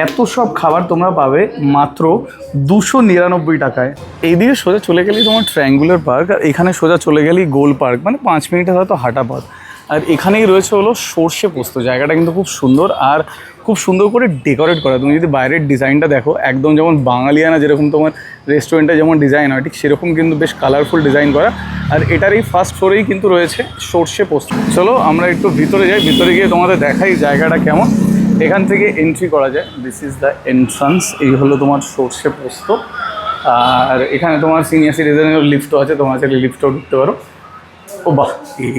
এত সব খাবার তোমরা পাবে মাত্র দুশো নিরানব্বই টাকায়। এইদিকে সোজা চলে গেলেই তোমার ট্রায়াঙ্গুলার পার্ক আর এখানে সোজা চলে গেলেই গোল পার্ক মানে পাঁচ মিনিটের হয়তো হাঁটা পথ। আর এখানেই রয়েছে হলো সর্ষে পোস্ত, জায়গাটা কিন্তু খুব সুন্দর, আর খুব সুন্দর করে ডেকোরেট করা। তুমি যদি বাইরের ডিজাইনটা দেখো, একদম যেমন বাঙালিয়ানা যেরকম তোমার রেস্টুরেন্টে যেমন ডিজাইন হয়, ঠিক সেরকম কিন্তু বেশ কালারফুল ডিজাইন করা। আর এটার এই ফার্স্ট ফ্লোরেই কিন্তু রয়েছে সর্ষে পোস্ত। চলো আমরা একটু ভিতরে যাই, ভিতরে গিয়ে তোমাদের দেখাই জায়গাটা কেমন। এখান থেকে এন্ট্রি করা যায়। দিস ইজ দ্য এন্ট্রান্স এই হলো তোমার সর্ষে পোস্ত। আর এখানে তোমার সিনিয়র সিটিজেনের লিফটও আছে, তোমার চাইলে লিফটও ঢুকতে পারো। ও বাহ,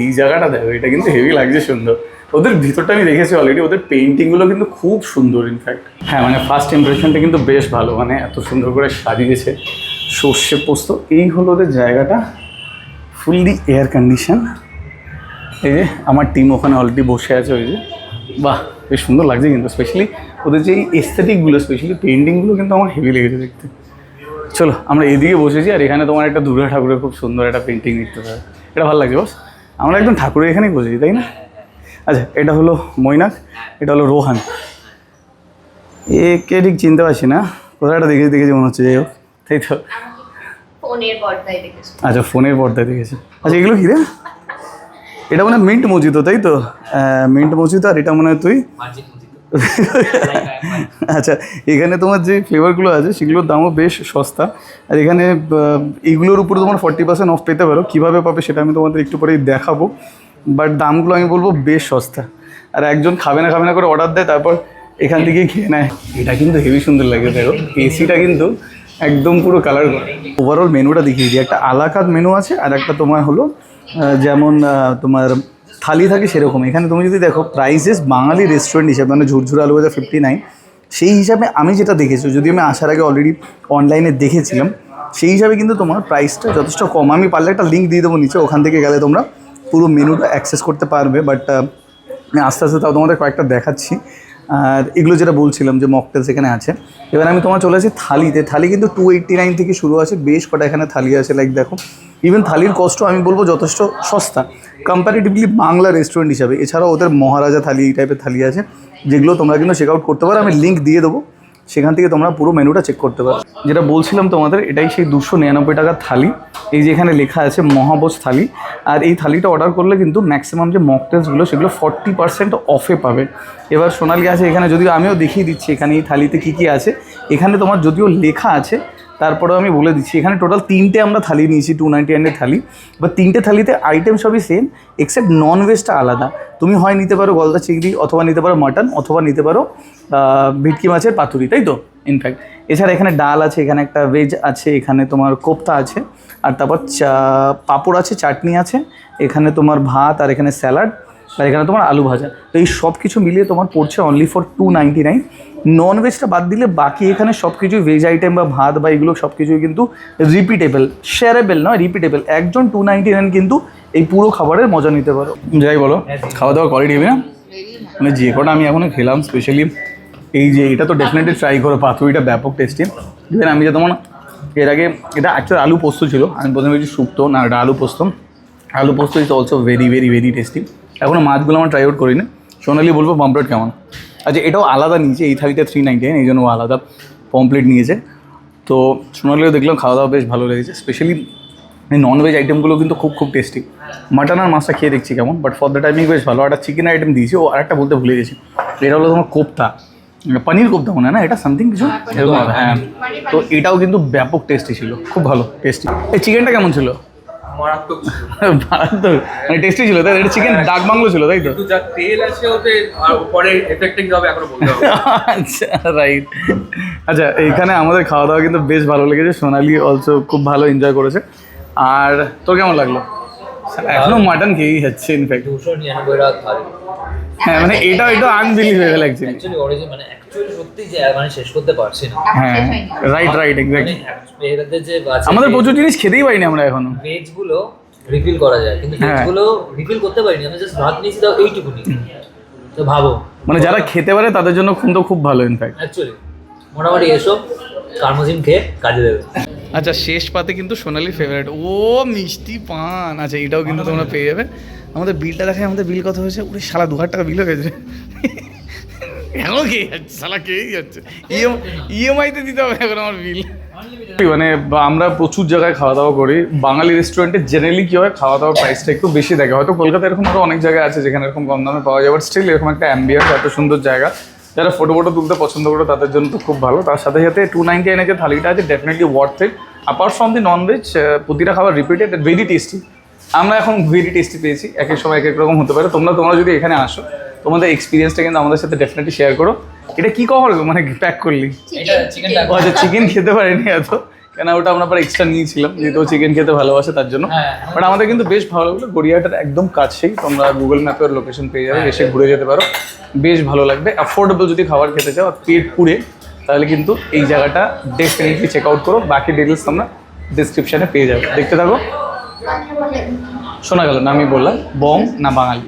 এই জায়গাটা দেখো, এটা কিন্তু হেভি লাগছে সুন্দর। ওদের ভিতরটা আমি দেখেছি অলরেডি ওদের পেন্টিংগুলো কিন্তু খুব সুন্দর ইনফ্যাক্ট হ্যাঁ মানে ফার্স্ট ইমপ্রেশনটা কিন্তু বেশ ভালো মানে এত সুন্দর করে সাজিয়েছে সর্ষে পোস্ত। এই হলো ওদের জায়গাটা ফুললি এয়ার কন্ডিশন এই যে, আমার টিম ওখানে অলরেডি বসে আছে, ওই যে। বাহ বেশ সুন্দর লাগছে কিন্তু স্পেশালি ওদের যে এস্থেটিকগুলো স্পেশালি পেন্টিংগুলো কিন্তু আমার হেভি লেগেছে দেখতে। চলো আমরা এদিকে বসেছি আর এখানে তোমার একটা দুর্গা ঠাকুরের খুব সুন্দর একটা পেন্টিং দেখতে পাবে। এটা ভালো লাগছে বস আমরা একদম ঠাকুরের এখানেই বসেছি তাই না? আচ্ছা এটা হলো মৈনাক এটা হলো রোহান। একে ঠিক চিনতে পারছি না কোথাও একটা দেখেছি দেখেছি মনে হচ্ছে যাই হোক তাই তো। ফোনের পর্দায় দেখেছ। আচ্ছা ফোনের পর্দায় দেখেছি। আচ্ছা এগুলো কী রে? এটা মনে হয় মিন্ট মজিতো তাই তো? মিন্ট মজিতো আর এটা মনে হয় তুই? আচ্ছা এখানে তোমার যে ফ্লেভারগুলো আছে সেগুলোর দামও বেশ সস্তা। আর এখানে আহ, এইগুলোর উপরে তোমার ফর্টি পার্সেন্ট অফ পেতে পারো। কীভাবে পাবে সেটা আমি তোমাদের একটু পরেই দেখাবো। বাট দামগুলো আমি বলব বেশ সস্তা। আর একজন খাবে না খাবে না করে অর্ডার দেয় তারপর এখান থেকে খেয়ে নেয়। এটা কিন্তু হেভি সুন্দর লাগে দেখো এসিটা কিন্তু একদম পুরো কালার ওভারঅল মেনুটা দেখিয়ে দিই। একটা আলাকাত মেনু আছে আর একটা তোমার হলো যেমন তোমার থালি থাকে সেরকম। এখানে তুমি যদি দেখো প্রাইসেস বাঙালি রেস্টুরেন্ট হিসাবে মানে ঝুরঝুর আলু ভাজা ফিফটি নাইন সেই হিসাবে আমি যেটা দেখেছি, যদি আমি আসার আগে অলরেডি অনলাইনে দেখেছিলাম, সেই হিসাবে কিন্তু তোমার প্রাইসটা যথেষ্ট কম। আমি পারলে একটা লিঙ্ক দিয়ে দেবো নিচে, ওখান থেকে গেলে তোমরা পুরো মেনুটা অ্যাক্সেস করতে পারবে। বাট আস্তে আস্তে তাও তোমাদের কয়েকটা দেখাচ্ছি। আর এগুলো যেটা বলছিলাম যে মকটেলস এখানে আছে, এবার আমি তোমার চলে আসি থালিতে। থালি কিন্তু টু নাইন থেকে শুরু আছে, বেশ কটা এখানে থালি আছে লাইক দেখো। ইভেন থালির কষ্ট আমি বলব যথেষ্ট সস্তা। কম্প্যারিটিভলি বাংলা রেস্টুরেন্ট হিসাবে, এছাড়াও ওদের মহারাজা থালি, এই টাইপের থালি আছে, যেগুলো তোমরা কিন্তু চেক আউট করতে পারো। আমি লিঙ্ক দিয়ে দেবো। সেখান থেকে তোমরা পুরো মেনুটা চেক করতে পারো। যেটা বলছিলাম তোমাদের, এটাই সেই দুশো নিরানব্বই টাকার থালি। এই যে এখানে লেখা আছে মহাবোজ থালি। আর এই থালিটা অর্ডার করলে কিন্তু ম্যাক্সিমাম যে মকটেলসগুলো সেগুলো ফর্টি পার্সেন্ট অফে পাবে। এবার সোনালি আছে এখানে, যদিও আমিও দেখিয়ে দিচ্ছি এখানে এই থালিতে কী কী আছে। এখানে তোমার যদিও লেখা আছে, তারপরেও আমি বলে দিচ্ছি, এখানে টোটাল তিনটে আমরা থালি নিয়েছি টু নাইনটি থালি। বা তিনটে থালিতে আইটেম সবই সেম এক্সেপ্ট নন ভেজটা আলাদা। তুমি হয় নিতে পারো গলদা চিংড়ি অথবা নিতে পারো মাটন অথবা নিতে পারো ভিটকি মাছের পাতুরি, তাই তো? ইনফ্যাক্ট এছাড়া এখানে ডাল আছে, এখানে একটা ভেজ আছে, এখানে তোমার কোপ্তা আছে, আর তারপর চা, পাঁপড় আছে, চাটনি আছে, এখানে তোমার ভাত, আর এখানে স্যালাড, আর এখানে তোমার আলু ভাজা। তো এই সব কিছু মিলিয়ে তোমার পড়ছে only for two ninety nine non ভেজটা বাদ দিলে বাকি এখানে সব কিছুই ভেজ আইটেম বা ভাত বা এগুলো সব কিছুই কিন্তু রিপিটেবল শেয়ারেবল নয় রিপিটেবল একজন টু নাইনটি নাইন কিন্তু এই পুরো খাবারের মজা নিতে পারো। যাই বলো খাওয়া দাওয়া কোয়ালিটি হবে না? মানে যে কটা আমি এখনও খেলাম স্পেশালি এই যে এটা তো ডেফিনেটলি ট্রাই করো পাতুরিটা ব্যাপক টেস্টি ইভেন আমি যে তোমার এর আগে এটা অ্যাকচুয়ালি আলু পোস্ত ছিল আমি প্রথমে বলছি শুক্তো না এটা aloo posto. Aloo posto is also very very very tasty এখনও মাছগুলো আমার ট্রাই আউট করিনি। সোনালি বলব পমপ্লেট কেমন। আচ্ছা এটাও আলাদা নিয়েছে এই থালিতে থ্রি নাইনটি এই জন্য ও আলাদা পমপ্লেট নিয়েছে। তো সোনালিও দেখলাম খাওয়া দাওয়া বেশ ভালো লেগেছে। স্পেশালি এই নন ভেজ আইটেমগুলো কিন্তু খুব খুব টেস্টি মাটন আর মাছটা খেয়ে দেখছি কেমন বাট ফর দ্য টাইমিং বেশ ভালো। একটা চিকেন আইটেম দিয়েছি ও আরেকটা বলতে ভুলে গেছি। এটা হলো তোমার কোপ্তা। পনির কোপ্তা মনে হয় না? এটা সামথিং কিছু? এরকম হবে, হ্যাঁ। তো এটাও কিন্তু ব্যাপক টেস্টি ছিল। খুব ভালো টেস্টি এই চিকেনটা কেমন ছিল? মারাত্মক মারাত্মক। মানে টেস্টি ছিল তাই এটা চিকেন ডাক বাংলো ছিল তাই তো? যা তেল আছে ওতে আর পরে এফেক্টিং হবে এখনও বলতে হবে আচ্ছা রাইট আচ্ছা এইখানে আমাদের খাওয়া দাওয়া কিন্তু বেশ ভালো লেগেছে। সোনালি অলসো খুব ভালো এনজয় করেছে। আর তোর কেমন লাগল? এখনও মাটন খেয়েই যাচ্ছে ইনফ্যাক্ট দুশো নিরানব্বই টাকা থালি হ্যাঁ মানে এটা এটা আনবিলিভেবল অ্যাকচুয়ালি অ্যাকচুয়ালি অরিজিন মানে অ্যাকচুয়ালি সত্যি যে মানে শেষ করতে পারছি না। হ্যাঁ রাইট রাইট এক্স্যাক্টলি মানে এটাতে যে আমাদের প্রচুর জিনিস খেতেই পারিনি আমরা এখনও। ভেজগুলো রিফিল করা যায় কিন্তু ভেজ হ্যাঁ। গুলো রিফিল করতে পারিনি আমি জাস্ট ভাত নিয়েছি তাও এইটুকুনি তো ভাবো। মানে যারা খেতে পারে তাদের জন্য কিন্তু খুব ভালো ইনফ্যাক্ট অ্যাকচুয়ালি মোটামুটি এসো কার্মোজিম খেয়ে কাজে দেবে। আচ্ছা শেষ পাতে কিন্তু সোনালি ফেভারিট ও মিষ্টি পান। আচ্ছা এটাও কিন্তু তোমরা পেয়ে যাবে। আমাদের বিলটা দেখে আমাদের বিল কত হয়েছে? ওরে সারা দু হাজার টাকা বিল হয়ে গেছে এখন কে যাচ্ছে? সালা খেয়েই যাচ্ছে? ইএমআইতে দিতে হবে এখন আমার বিল মানে বা- আমরা প্রচুর জায়গায় খাওয়া দাওয়া করি। বাঙালি রেস্টুরেন্টে জেনারেলি কী হয় খাওয়া দাওয়ার প্রাইসটা একটু বেশি থাকে। হয়তো কলকাতা এরকম আরও অনেক জায়গায় আছে যেখানে এরকম কম দামে পাওয়া যায় বাট স্টিল এরকম একটা অ্যাম্বিয়েন্স এত সুন্দর জায়গা। যারা ফটো ফটো তুলতে পছন্দ করে তাদের জন্য তো খুব ভালো। তার সাথে সাথে টু নাইনটি নাইনের যে থালিটা আছে definitely worth it apart from the non veg প্রতিটা খাবার রিপিটেড ভেরি টেস্টি আমরা এখন ভেরি টেস্টি পেয়েছি এক এক সময় এক এক রকম হতে পারে। তোমরা তোমরা যদি এখানে আসো তোমাদের এক্সপিরিয়েন্সটা কিন্তু আমাদের সাথে ডেফিনেটলি শেয়ার করো। এটা কি কখন মানে প্যাক করলি? আচ্ছা চিকেন খেতে পারিনি এত। কেন ওটা আমরা পরে এক্সট্রা নিয়েছিলাম যেহেতু চিকেন খেতে ভালোবাসে তার জন্য। হ্যাঁ। বাট আমাদের কিন্তু বেশ ভালো লাগল গড়িয়াহাটের একদম কাছেই তোমরা গুগল ম্যাপের লোকেশন পেয়ে যাবে এসে ঘুরে যেতে পারো। বেশ ভালো লাগবে। অ্যাফোর্ডেবল যদি খাবার খেতে চাও আর পেট পুড়ে তাহলে কিন্তু এই জায়গাটা ডেফিনেটলি চেক আউট করো। বাকি ডিটেলস তোমরা ডিসক্রিপশনে পেয়ে যাবে। দেখতে থাকো। শোনা গেল না আমি বললাম বং না বাঙালি?